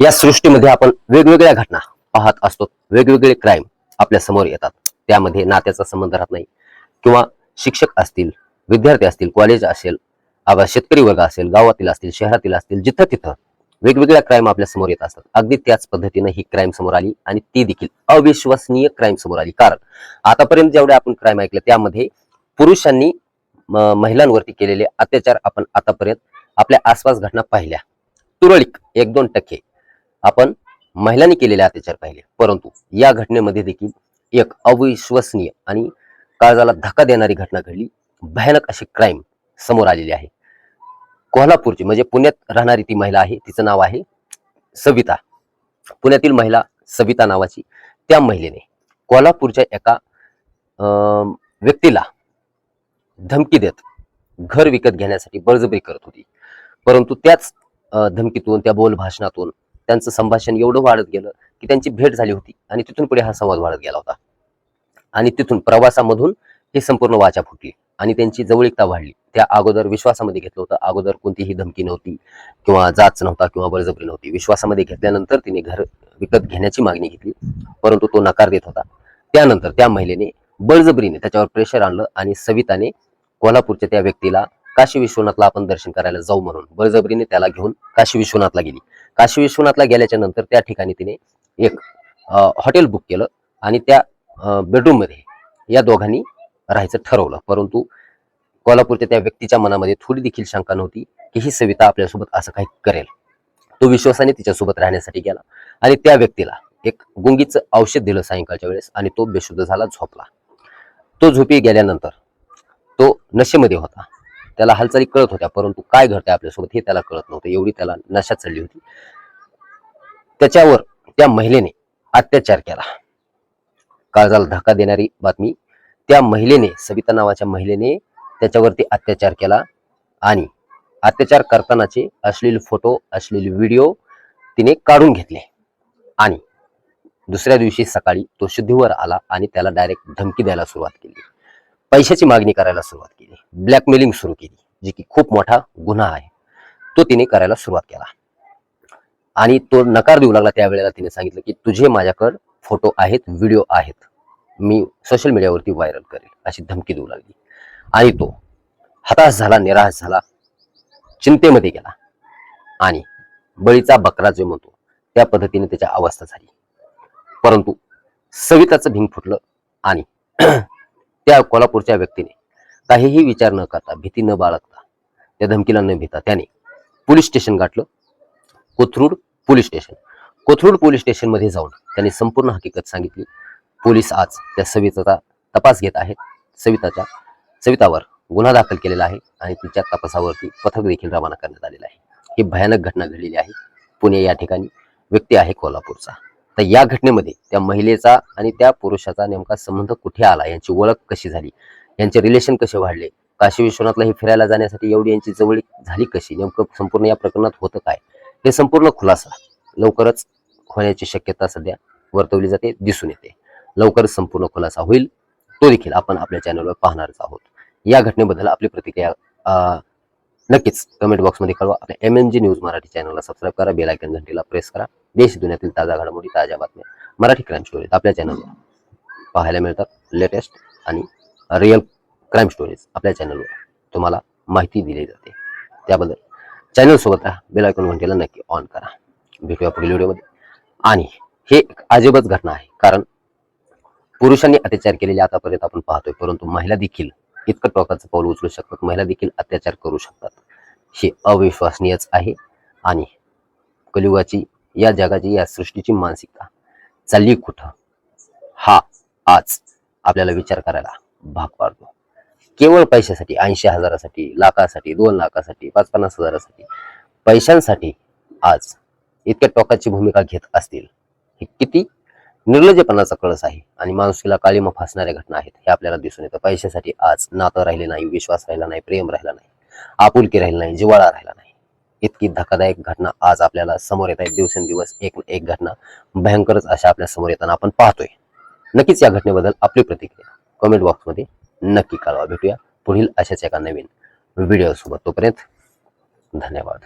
या सृष्टीमध्ये आपण वेगवेगळ्या घटना पाहत असतो. वेगवेगळे क्राईम आपल्यासमोर येतात. त्यामध्ये नात्याचा संबंध राहत नाही. किंवा शिक्षक असतील विद्यार्थी असतील कॉलेज असेल आबा शेतकरी वर्ग असेल गावातील असतील शहरातील असतील जिथं तिथं वेगवेगळ्या क्राईम आपल्यासमोर येत असतात. अगदी त्याच पद्धतीनं ही क्राईम समोर आली आणि ती देखील अविश्वसनीय क्राईम समोर आली. कारण आतापर्यंत जेवढे आपण क्राईम ऐकले त्यामध्ये पुरुषांनी महिलांवरती केलेले अत्याचार आपण आतापर्यंत आपल्या आसपास घटना पाहिल्या. तुरळक एक दोन टक्के. आपण महिलांनी केलेले अत्याचार पाहिले. परंतु या घटनेमध्ये देखील एक अविश्वसनीय आणि काळजाला धक्का देणारी घटना घडली. भयानक अशी क्राईम समोर आलेली आहे. कोल्हापूरची म्हणजे पुण्यात राहणारी ती महिला आहे. तिचं नाव आहे सविता. पुण्यातील महिला सविता नावाची त्या महिलेने कोल्हापूरच्या एका अं, व्यक्तीला धमकी देत घर विकत घेण्यासाठी बळजबरी करत होती. परंतु त्याच धमकीतून त्या बोल भाषणातून त्यांचं संभाषण एवढं वाढत गेलं की त्यांची भेट झाली होती आणि तिथून पुढे हा संवाद वाढत गेला होता. आणि तिथून प्रवासामधून ही संपूर्ण वाचा फुटली आणि त्यांची जवळीकता वाढली. त्या अगोदर विश्वासामध्ये घेतलं होतं. अगोदर कोणतीही धमकी नव्हती किंवा जाच नव्हता किंवा बळजबरी नव्हती. विश्वासामध्ये घेतल्यानंतर तिने घर विकत घेण्याची मागणी घेतली परंतु तो नकार देत होता. त्यानंतर त्या महिलेने बळजबरीने त्याच्यावर प्रेशर आणलं आणि सविताने कोल्हापूरच्या त्या व्यक्तीला काशी विश्वनाथला आपण दर्शन करायला जाऊ म्हणून. बळजबरीने त्याला घेऊन काशी विश्वनाथला गेली. काशी विश्वनाथला गेल्याच्यानंतर त्या ठिकाणी तिने एक हॉटेल बुक केलं आणि त्या बेडरूममध्ये या दोघांनी राहायचं ठरवलं. परंतु कोल्हापूरच्या त्या व्यक्तीच्या मनामध्ये थोडी देखील शंका नव्हती की ही सविता आपल्यासोबत असं काही करेल. तो विश्वासाने तिच्यासोबत राहण्यासाठी गेला आणि त्या व्यक्तीला एक गुंगीचं औषध दिलं सायंकाळच्या वेळेस आणि तो बेशुद्ध झाला झोपला. तो झोपी गेल्यानंतर तो नशेमध्ये होता. त्याला हालचाली कळत होत्या परंतु काय घडतंय आपल्यासोबत हे त्याला कळत नव्हतं. एवढी त्याला नशा चढली होती. त्याच्यावर त्या महिलेने अत्याचार केला. काळजाला धक्का देणारी बातमी त्या महिलेने सविता नावाच्या महिलेने त्याच्यावरती अत्याचार केला आणि अत्याचार करतानाचे अश्लील फोटो अश्लील व्हिडिओ तिने काढून घेतले. आणि दुसऱ्या दिवशी सकाळी तो शुद्धीवर आला आणि त्याला डायरेक्ट धमकी द्यायला सुरुवात केली. पैशाची मागणी करायला सुरुवात केली. ब्लॅकमेलिंग सुरू केली जी की खूप मोठा गुन्हा आहे. तो तिने करायला सुरुवात केला. आणि तो नकार देऊ लागला त्यावेळेला तिने सांगितलं की तुझे माझ्याकडे फोटो आहेत व्हिडिओ आहेत. मी सोशल मीडियावरती व्हायरल करेल अशी धमकी देऊ लागली. आणि तो हताश झाला निराश झाला चिंतेमध्ये गेला. आणि बळीचा बकरा जो म्हणतो त्या पद्धतीने त्याच्या अवस्था झाली. परंतु सविताचं भिंग फुटलं आणि त्या कोल्हापूरच्या व्यक्तीने काहीही विचार न करता भीती न बाळगता त्या धमकीला न भीता त्याने पोलीस स्टेशन गाठलं. Kothrud police station. Kothrud police स्टेशनमध्ये जाऊन त्यांनी संपूर्ण हकीकत सांगितली. पोलीस आज त्या सविताचा तपास घेत आहेत. सविताच्या सवितावर गुन्हा दाखल केलेला आहे आणि तिच्या तपासावरती पथक देखील रवाना करण्यात आलेलं आहे. ही भयानक घटना घडलेली आहे. पुणे या ठिकाणी व्यक्ती आहे कोल्हापूरचा. तर या घटनेमध्ये त्या महिलेचा आणि त्या पुरुषाचा नेमका संबंध कुठे आला? यांची ओळख कशी झाली? यांचे रिलेशन कसे वाढले? काशी विश्वनाथला हे फिरायला जाण्यासाठी एवढी यांची जवळ झाली कशी? नेमकं संपूर्ण या प्रकरणात होतं काय? हे संपूर्ण खुलासा लवकरच होण्याची शक्यता सध्या वर्तवली जाते दिसून येते. लवकरच संपूर्ण खुलासा होईल. तो देखील आपण आपल्या चॅनलवर पाहणारच आहोत. या घटनेबद्दल आपली प्रतिक्रिया नक्कीच कमेंट बॉक्समध्ये कळवा. आपल्या M N G news Marathi चॅनलला सबस्क्राईब करा बेलायकन घंटीला प्रेस करा. देश दुनियातील ताज्या घडामोडी ताज्या बातम्या मराठी क्राईम स्टोरीज आपल्या चॅनलवर पाहायला मिळतात. लेटेस्ट आणि रिअल क्राईम स्टोरीज आपल्या चॅनलवर तुम्हाला माहिती दिली जाते. त्याबद्दल चॅनल सोबत राहा बेल घंटेला नक्की ऑन करा. भेटूया पुढील व्हिडिओमध्ये आणि हे एक अजिबात घटना आहे. कारण पुरुषांनी अत्याचार केलेले आतापर्यंत आपण पाहतोय परंतु महिला देखील इतकं टोकाचं पाऊल उचलू शकतात महिला देखील अत्याचार करू शकतात. हे अविश्वसनीयच आहे आणि कलियुगाची या जगाची या सृष्टीची मानसिकता चालली कुठं? हा आज आपल्याला विचार करायला भाग पाडतो. केवळ पैशासाठी ऐंशी हजारासाठी लाखासाठी दोन लाखासाठी पाच पन्नास हजारासाठी पैशांसाठी आज इतक्या टोकाची भूमिका घेत असतील हे किती निर्लजपणाचा कळस आहे आणि माणुसकीला काळीमा फासणाऱ्या घटना आहेत. हे आपल्याला दिसून येतं. पैशासाठी आज नातं राहिले नाही विश्वास राहिला नाही प्रेम राहिला नाही आपुलकी राहिला नाही जिवाळा राहिला नाही. इतकी धक्कादायक घटना आज आपल्याला समोर येत आहे दिवसेंदिवस एक एक घटना भयंकरच अशा आपल्यासमोर येताना आपण पाहतोय. नक्कीच या घटनेबद्दल आपली प्रतिक्रिया कमेंट बॉक्समध्ये नक्की कळवा. भेटूया पुढील अशाच एका नवीन व्हिडिओ सोबत तोपर्यंत धन्यवाद.